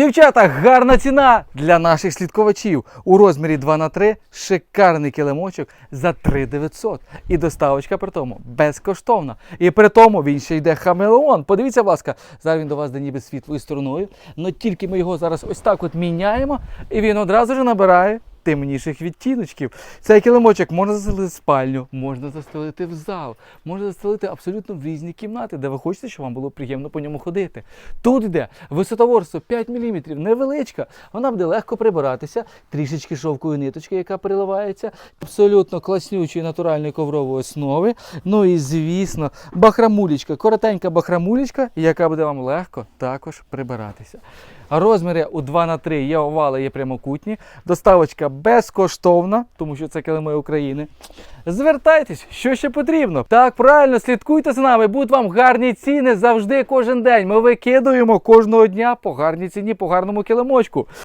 Дівчата, гарна ціна для наших слідковачів. У розмірі 2х3 шикарний килимочок за 3900. І доставочка при тому безкоштовна. І при тому він ще йде хамелеон. Подивіться, будь ласка, зараз він до вас де ніби світлою стороною. Но тільки ми його зараз ось так от міняємо, і він одразу ж набирає темніших відтіночків. Цей килимочок можна застелити в спальню, можна застелити в зал, можна застелити абсолютно в різні кімнати, де ви хочете, щоб вам було приємно по ньому ходити. Тут йде висотоворство 5 мм, невеличка, вона буде легко прибиратися, трішечки шовкової ниточки, яка переливається, абсолютно класнючої натуральної коврової основи. Ну і звісно, бахрамулічка, коротенька бахрамулічка, яка буде вам легко також прибиратися. Розміри у 2 на 3 є овали, є прямокутні. Доставочка безкоштовна, тому що це килими України. Звертайтесь, що ще потрібно. Так, правильно, слідкуйте за нами, будуть вам гарні ціни завжди, кожен день. Ми викидуємо кожного дня по гарній ціні, по гарному килимочку.